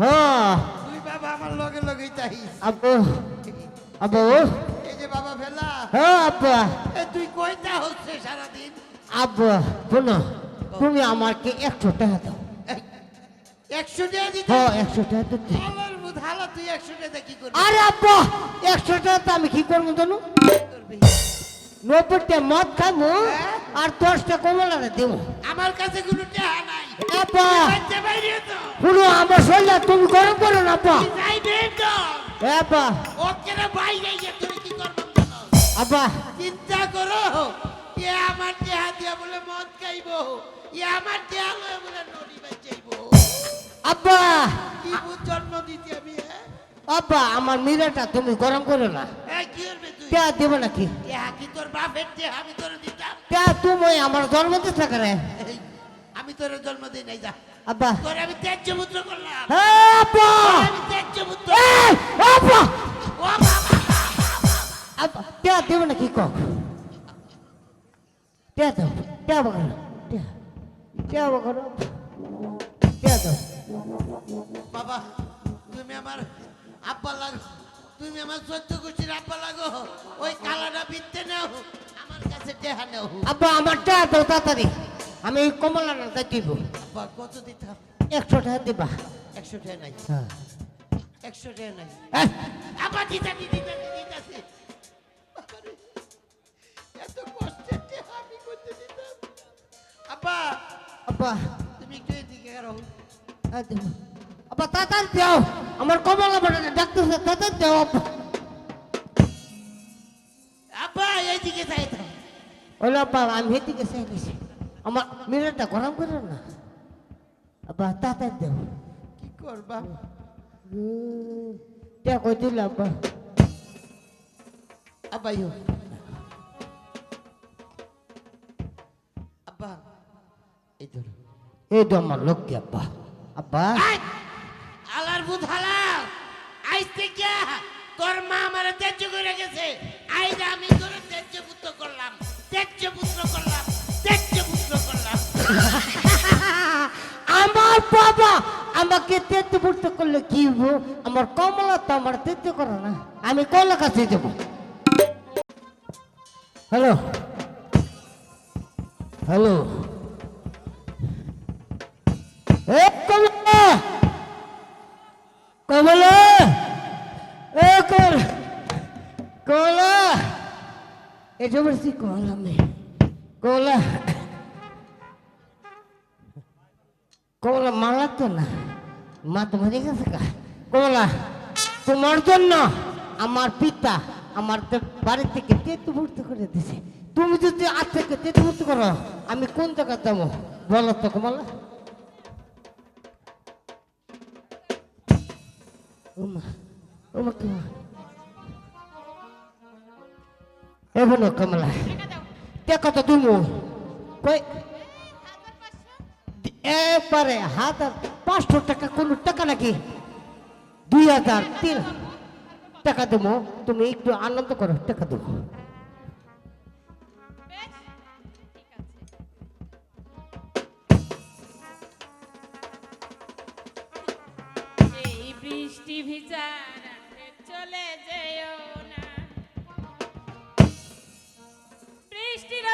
হ্যাঁ। তুই বাবা আমার লগে লগেই চাইস আব্বু আব্বু। এই যে বাবা ফেলা হ্যাঁ আব্বা। এ তুই হচ্ছে আব্বা শোনো তুমি আমাকে একশো টাকা দাও। এই, একশো টাকা দিতে হ্যাঁ টাকা দিতে হালার বুধ হালা তুই একশো টাকা কি করবি? আরে আব্বা একশো টাকা তো আমি কি করব জানো? করবি? নব্বইটা মদ খাব হ্যাঁ? আর দশটা কমলারে দেবো। আমার কাছে কোনো টাকা নাই। বাচ্চা শুনো আমার শরীর তুমি গরম করো না তো আব্বা ওকে বাইরে গিয়ে তুমি কি করব জানো? চিন্তা করো এ আমার দেহা দিয়া বলে মদ খাইবো এ আমার দেহা লয়ে বলে নদী বাঁচাইবো আব্বা কি জন্ম দিতে আমি? আব্বা আমার মিরাটা তুমি গরম করো না। কি দেবো নাকি? কি তোর বাপের দেহা আমি তোর দিতাম? টা তুমি আমার জন্ম দিতে এই, আমি তোর জন্ম দিই নাই যা। আব্বা। তোর আমি ত্যায্য পুত্র করলাম। আব্বা! আমি ত্যায্য পুত্র আব্বা! ও বাবা আব্বা টা দেবো নাকি কক টা দাও টা বকর টা টা বকর টা দাও বাবা তুমি আমার আব্বা লাগো। তুমি আমার চোদ্দ গোষ্ঠীর আব্বা লাগো। ওই কালাটা বিনতে নাও আমার কাছে দেহা নাও। আব্বা আমার টা দাও তাড়াতাড়ি। আমি এই কমলা না তাই দিব কত দিতাম একশো টাকা দিবা। একশো টাকা নাই। হ্যাঁ। একশো টাকা নাই। দিতাছি বাবারে, এত কষ্টের আমি করতে দিতাম আব্বা আব্বা। তুমি একটু এদিকে রাখো তাড়াতাড়ি দাও। আমার কমলা বাটাটা ডাকতেছে তাড়াতাড়ি দাও এইদিকে আমি হেদিকে চাই গেছি আমার মিরাটা গরম করে না। আব্বা তাড়াতাড়ি দাও। কি করবা? টা কই দিলে আব্বা। আব্বা ইয়ো। আব্বা এই ধরো। এই তো আমার লক্ষ্মী আব্বা। আব্বা! আলার বুধ হালা আইস থেকে তোর মা আমার ত্যায্য করে গেছে। আইজ আমি তোর ত্যায্য পুত্র করলাম ত্যায্য পুত্র করলাম। ত্যায্য পুত্র করলাম। আমার বাবা আমাকে তেতে পড়তে করলে, কি হব? আমার কমলা তো আমার তেতে করে না। আমি কলা কাছে দেবো। হ্যালো? হ্যালো? এ কমলা! কমলা! এ কল কমলা! এটা বলছি কমলা মে কমলা! মা না মা তো মরে গেছে কমলা তোমার জন্য আমার পিতা আমার বাড়ি থেকে তেতু ভর্তি করে দিছে তুমি যদি আজ থেকে তেতু ভর্তি করো, আমি কোন জায়গায় যাব? বলো তো কমলা কমলা তো তুমি কই? এবারে হাজার পাঁচশো টাকা কোনো টাকা নাকি? দুই হাজার তিন টাকা দেবো। তুমি একটু আনন্দ করো টাকা দেবো। এই বৃষ্টি ভিজা চলে যেও না। বৃষ্টির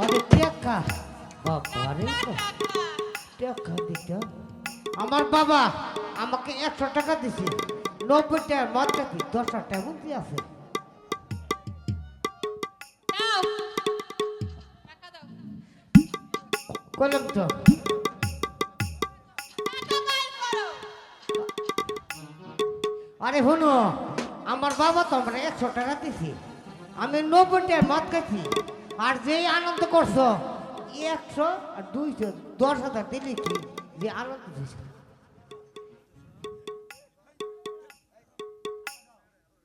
আরে টেকা। বাবারে টাকা দিত আমার বাবা আমাকে একশো টাকা দিছে। নব্বই টাকার মদ কাটি দশ টাকা বুঝতে আছে। কলম তো। আরে শুনো আমার বাবা তো আমরা একশো টাকা দিছি। আমি নব্বই টাকার মদ খাচ্ছি আর যেই আনন্দ করছ একশো আর দুইশো দশ হাজার দিলি কি যে আনন্দ দিছ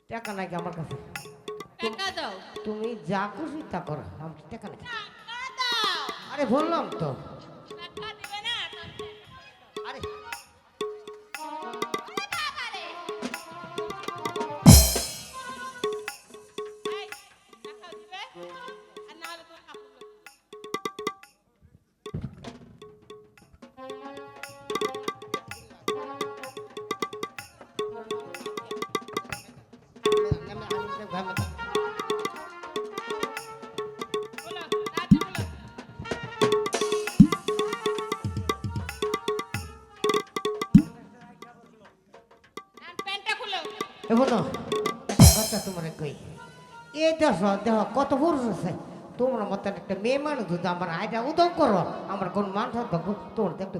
টাকা নাকি আমার কাছে। তুমি যা খুশি তা করো আমার টাকা নাকি আরে বললাম তো দেশ দেহ কত পুরুষ আছে? তোমরা মতন একটা মেয়ে মানুষ আমার আয়টা উদম করো, আমার কোন মানুষ তোমার একটু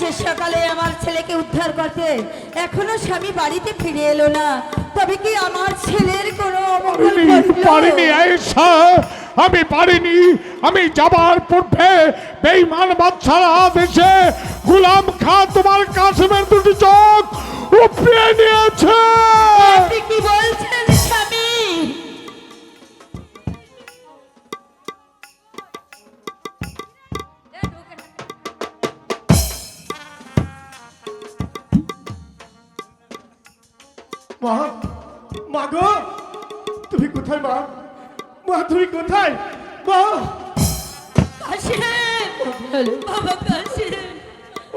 কাছে সকালে আমার ছেলেকে উদ্ধার করতে। এখনও স্বামী বাড়িতে ফিরে এলো না। তবে কি আমার ছেলের কোনো পারিনি আমি পারিনি। আমি যাবার পূর্বে বেইমান বাচ্চারা দেশে গুলাম খা তোমার কাশ্মীর দুটি চোখ উপড়ে নিয়েছে। কি বলছেন? কোথায় মা? মা তুমি কোথায়? মা! বাবা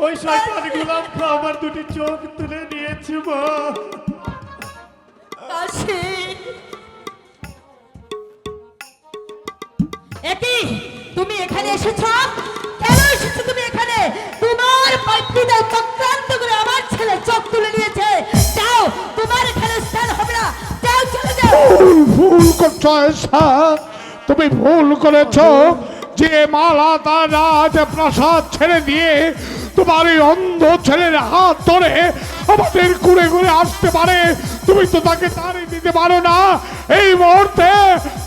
ওই শয়তান গুলাম খা আমার দুটি চোখ তুলে নিয়েছে মা। কাশি একি! ভুল করছ, আয়েশা। তুমি ভুল করেছ। যে মালা তার রাজ প্রাসাদ ছেড়ে দিয়ে তোমার এই অন্ধ ছেলের হাত ধরে আমাদের ঘুরে ঘুরে আসতে পারে, তুমি তো তাকে তাড়িয়ে দিতে পারো না। এই মুহূর্তে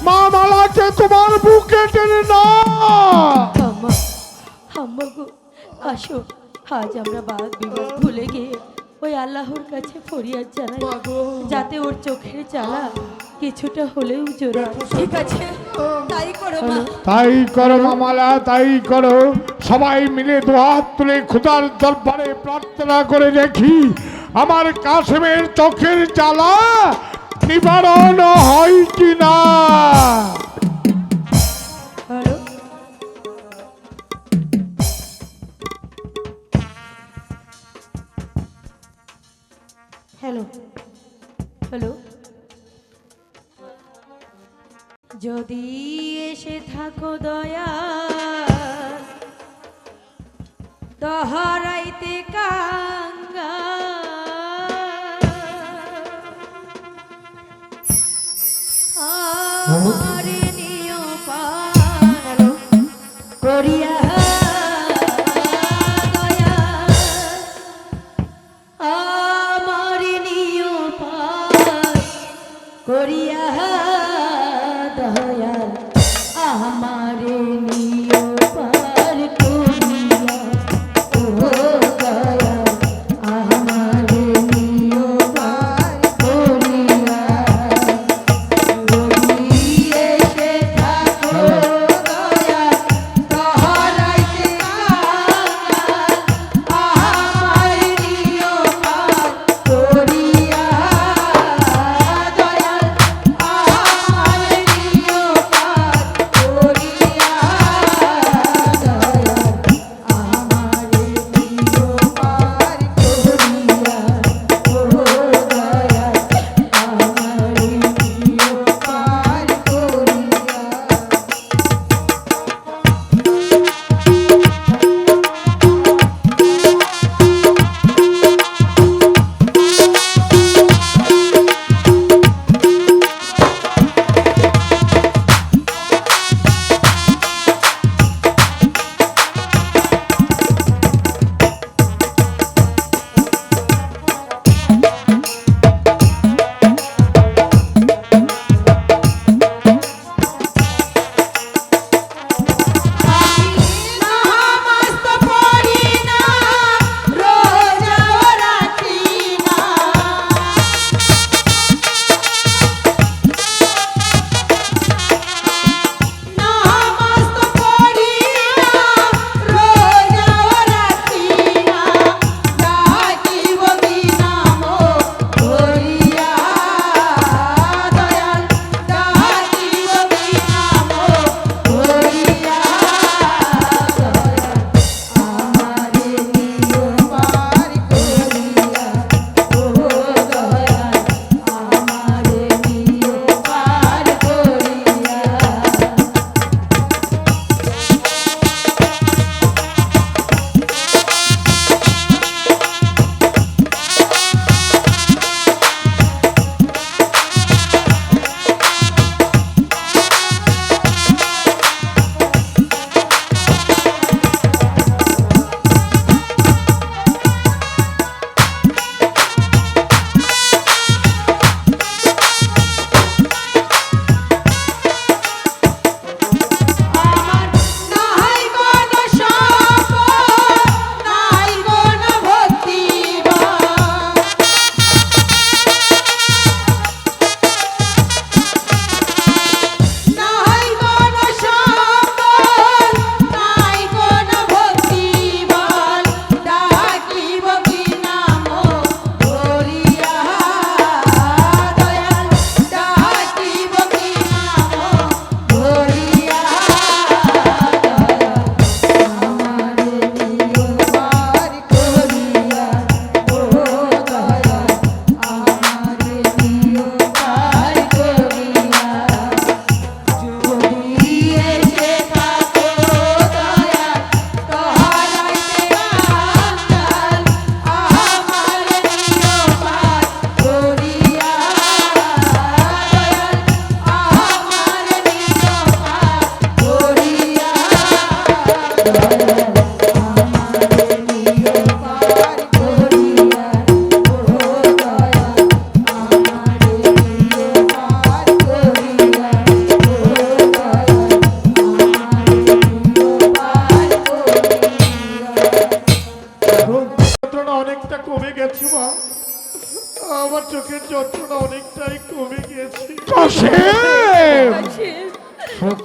মা মালাকে তোমার বুকে টেনে না আসো। আজ আমরা বাদ বিবাদ ভুলে গিয়ে ওই আল্লাহর কাছে ফরিয়াদ জানাই। যাতে ওর চোখের জ্বালা কিছুটা হলেও জোড়া। ঠিক আছে তাই করো মা। তাই করো মামালা তাই করো। সবাই মিলে দুহাত তুলে খুদার দরবারে প্রার্থনা করে দেখি আমার কাশেমের চোখের জ্বালা নিবারণ হয় কি না যদি এসে থাকো দয়া দহরাইতে কাঙ্গা। আরে নিয় পার করিয়া আমারে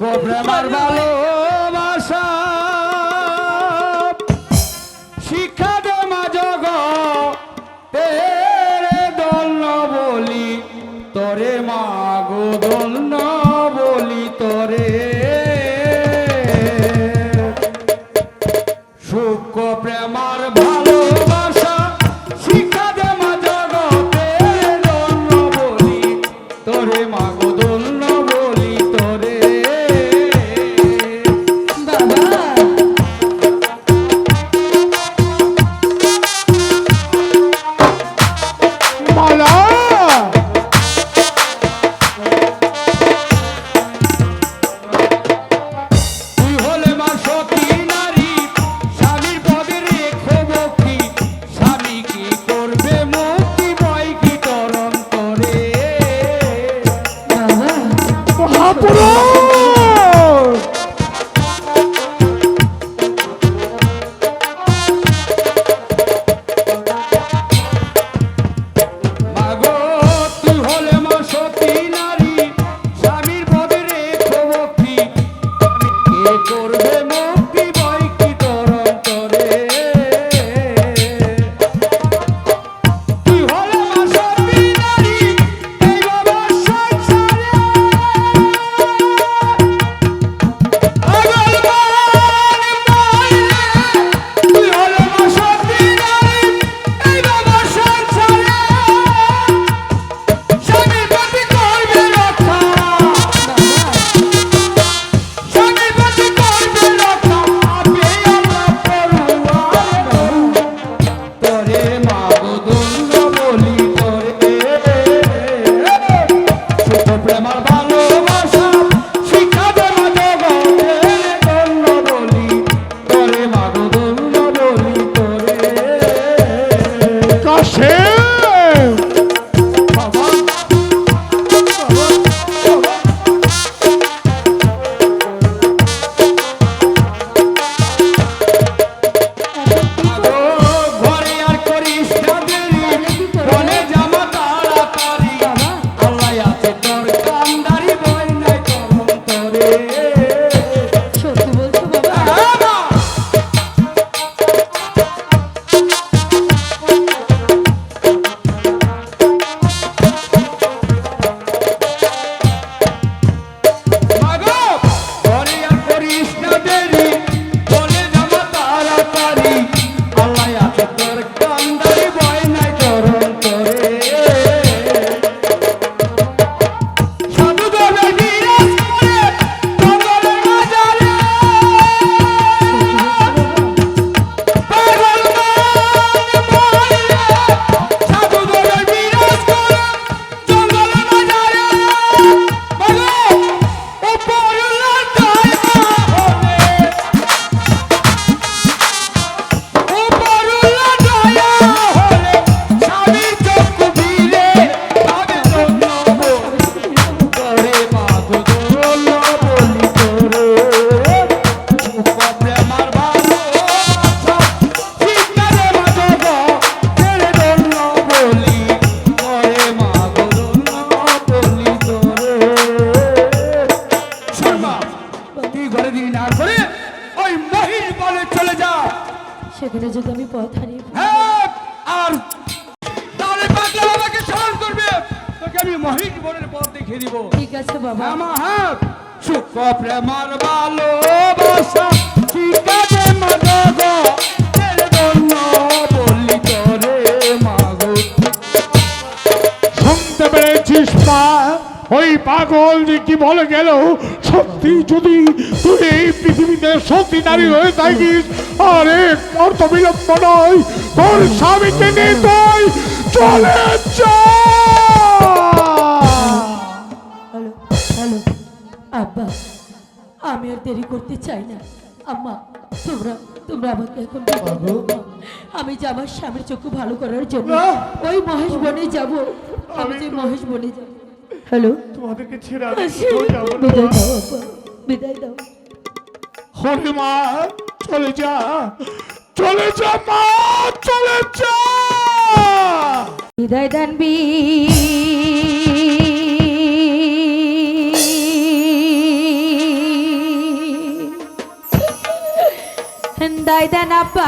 Compre mais valor ওই পাগল যে কি বলে গেল? সত্যি যদি তুই এই পৃথিবীতে সত্যি নারী হয়ে থাকিস আরে অর্থ বিলম্ব নয় তোর স্বামীকে নিয়ে তুই চলে যা! আব্বা আমি আর দেরি করতে চাই না। আম্মা তোমরা তোমরা আমাকে এখন আমি যে আমার স্বামীর চক্ষু ভালো করার জন্য ওই মহেশ বনে যাব। আমি যে মহেশ বনে যাব। হ্যালো। তোমাদেরকে ছেড়ে আমি যাব বিদায় দাও বিদায় দাও। হরে মা চলে যা। চলে যা মা চলে যা। বিদায় দেন বি দায় দেন আপা